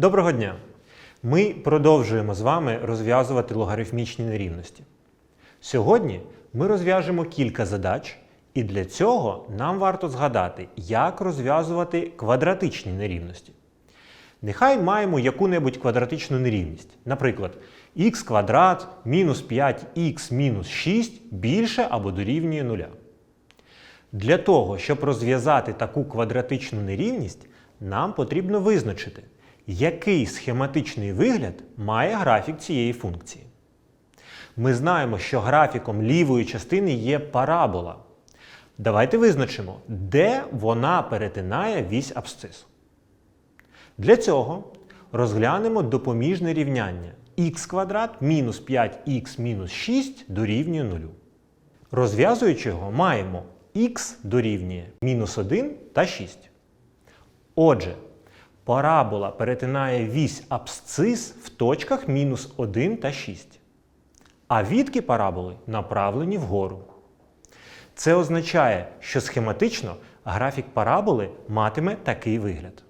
Доброго дня! Ми продовжуємо з вами розв'язувати логарифмічні нерівності. Сьогодні ми розв'яжемо кілька задач, і для цього нам варто згадати, як розв'язувати квадратичні нерівності. Нехай маємо яку-небудь квадратичну нерівність. Наприклад, х квадрат мінус 5х мінус 6 більше або дорівнює нуля. Для того, щоб розв'язати таку квадратичну нерівність, нам потрібно визначити, який схематичний вигляд має графік цієї функції. Ми знаємо, що графіком лівої частини є парабола. Давайте визначимо, де вона перетинає вісь абсцису. Для цього розглянемо допоміжне рівняння х квадрат мінус 5х мінус 6 дорівнює 0. Розв'язуючи його, маємо х дорівнює мінус 1 та 6. Отже, парабола перетинає вісь абсцис в точках мінус 1 та 6. А відки параболи направлені вгору. Це означає, що схематично графік параболи матиме такий вигляд.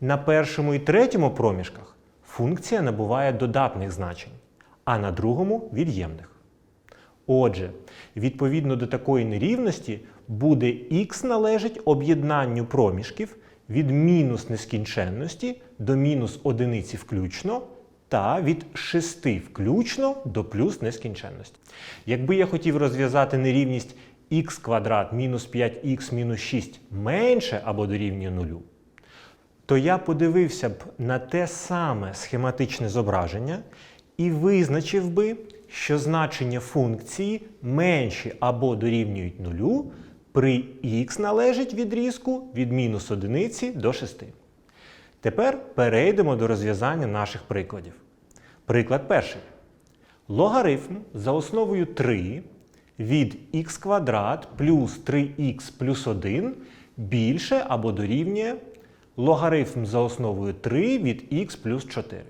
На першому і третьому проміжках функція набуває додатних значень, а на другому від'ємних. Отже, відповідно до такої нерівності буде х належить об'єднанню проміжків від мінус нескінченності до мінус одиниці включно та від 6 включно до плюс нескінченності. Якби я хотів розв'язати нерівність х квадрат мінус 5х мінус 6 менше або дорівнює нулю, то я подивився б на те саме схематичне зображення і визначив би, що значення функції менші або дорівнюють нулю при х належить відрізку від мінус одиниці до 6. Тепер перейдемо до розв'язання наших прикладів. Приклад перший. Логарифм за основою 3 від х квадрат плюс 3х плюс 1 більше або дорівнює логарифм за основою 3 від х плюс 4.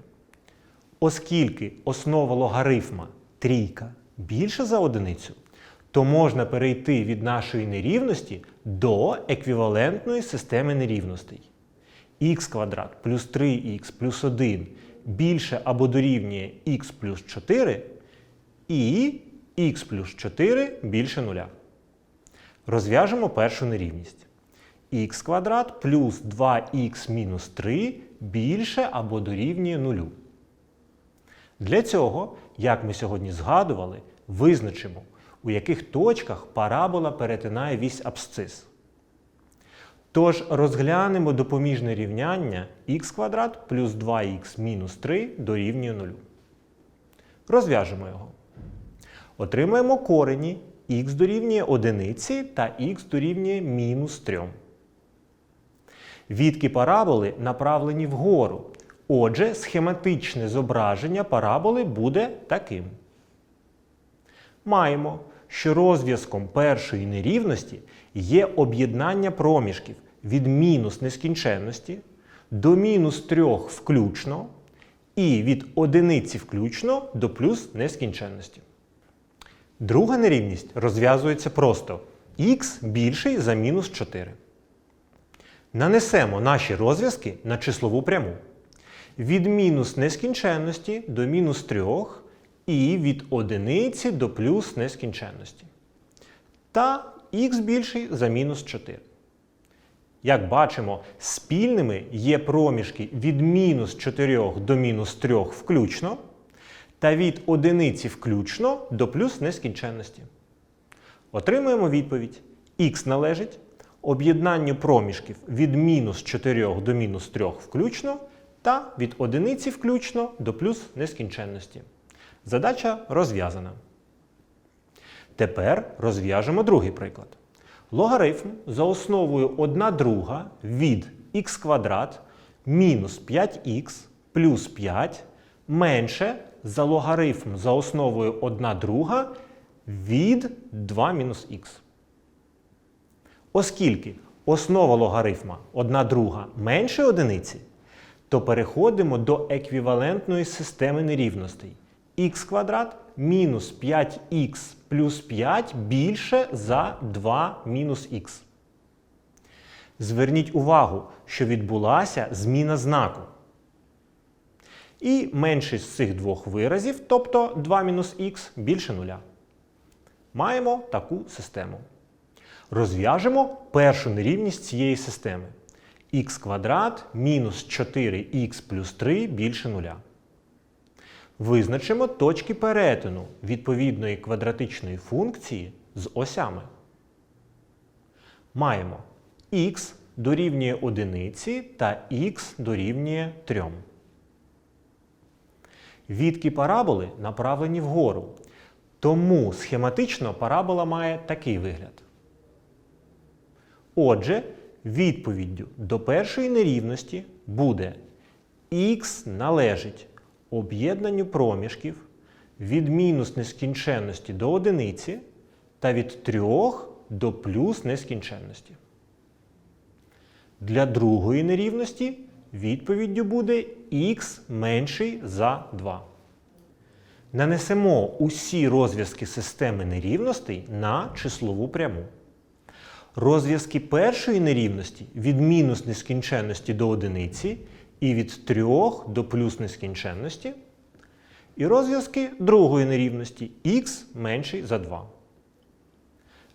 Оскільки основа логарифма трійка більша за одиницю, то можна перейти від нашої нерівності до еквівалентної системи нерівностей. х квадрат плюс 3х плюс 1 більше або дорівнює х плюс 4 і х плюс 4 більше 0. Розв'яжемо першу нерівність. х квадрат плюс 2х мінус 3 більше або дорівнює 0. Для цього, як ми сьогодні згадували, визначимо, у яких точках парабола перетинає вісь абсцис. Тож розглянемо допоміжне рівняння х квадрат плюс 2х мінус 3 дорівнює 0. Розв'яжемо його. Отримаємо корені х дорівнює 1 та х дорівнює мінус 3. Відки параболи направлені вгору. Отже, схематичне зображення параболи буде таким. Маємо, що розв'язком першої нерівності є об'єднання проміжків від мінус нескінченності до мінус 3 включно і від одиниці включно до плюс нескінченності. Друга нерівність розв'язується просто х більший за мінус 4. Нанесемо наші розв'язки на числову пряму. Від мінус нескінченності до мінус 3 і від одиниці до плюс нескінченності. Та х більший за мінус 4. Як бачимо, спільними є проміжки від мінус 4 до мінус 3 включно та від одиниці включно до плюс нескінченності. Отримуємо відповідь. х належить об'єднанню проміжків від мінус 4 до мінус 3 включно та від одиниці включно до плюс нескінченності. Задача розв'язана. Тепер розв'яжемо другий приклад. Логарифм за основою 1 друга від х квадрат мінус 5х плюс 5 менше за логарифм за основою 1 друга від 2 мінус х. Оскільки основа логарифма 1 друга менше одиниці, то переходимо до еквівалентної системи нерівностей. Х квадрат мінус 5х плюс 5 більше за 2 мінус х. Зверніть увагу, що відбулася зміна знаку. І менший з цих двох виразів, тобто 2 мінус х, більше нуля. Маємо таку систему. Розв'яжемо першу нерівність цієї системи. х квадрат мінус 4х плюс 3 більше нуля. Визначимо точки перетину відповідної квадратичної функції з осями. Маємо х дорівнює 1 та х дорівнює 3. Відки параболи направлені вгору. Тому схематично парабола має такий вигляд. Отже, відповіддю до першої нерівності буде х належить об'єднанню проміжків від мінус нескінченності до одиниці та від 3 до плюс нескінченності. Для другої нерівності відповіддю буде х менший за 2. Нанесемо усі розв'язки системи нерівностей на числову пряму. Розв'язки першої нерівності від мінус нескінченності до одиниці і від 3 до плюс нескінченності. І розв'язки другої нерівності х менший за 2.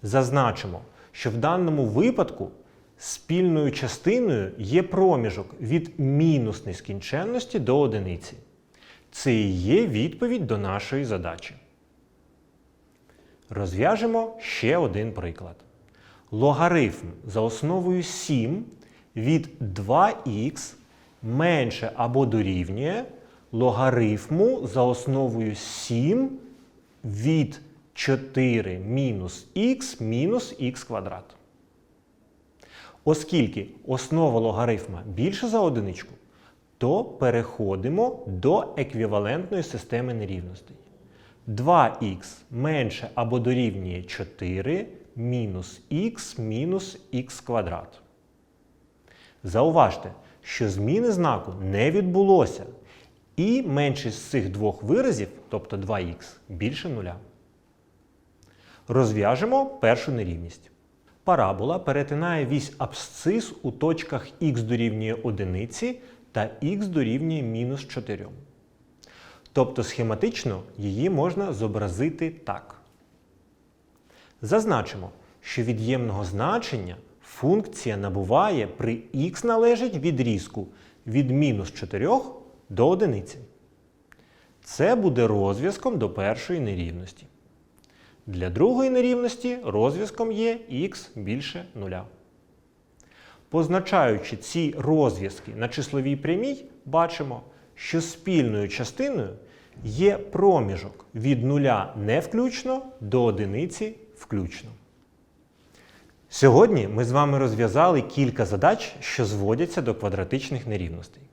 Зазначимо, що в даному випадку спільною частиною є проміжок від мінус нескінченності до одиниці. Це і є відповідь до нашої задачі. Розв'яжемо ще один приклад. Логарифм за основою 7 від 2х менше або дорівнює логарифму за основою 7 від 4 мінус х мінус х квадрат. Оскільки основа логарифма більше за одиничку, то переходимо до еквівалентної системи нерівностей. 2х менше або дорівнює 4 мінус х мінус х квадрат. Зауважте, що зміни знаку не відбулося. І меншість з цих двох виразів, тобто 2х, більше нуля. Розв'яжемо першу нерівність. Парабола перетинає вісь абсцис у точках х дорівнює 1 та х дорівнює мінус 4. Тобто схематично її можна зобразити так. Зазначимо, що від'ємного значення функція набуває при х належить відрізку від мінус 4 до 1. Це буде розв'язком до першої нерівності. Для другої нерівності розв'язком є х більше 0. Позначаючи ці розв'язки на числовій прямій, бачимо, що спільною частиною є проміжок від 0 не включно до 1 включно. Сьогодні ми з вами розв'язали кілька задач, що зводяться до квадратичних нерівностей.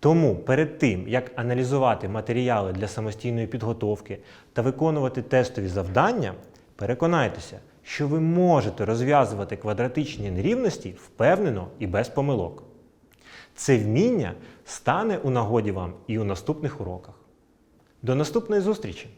Тому перед тим, як аналізувати матеріали для самостійної підготовки та виконувати тестові завдання, переконайтеся, що ви можете розв'язувати квадратичні нерівності впевнено і без помилок. Це вміння стане у нагоді вам і у наступних уроках. До наступної зустрічі!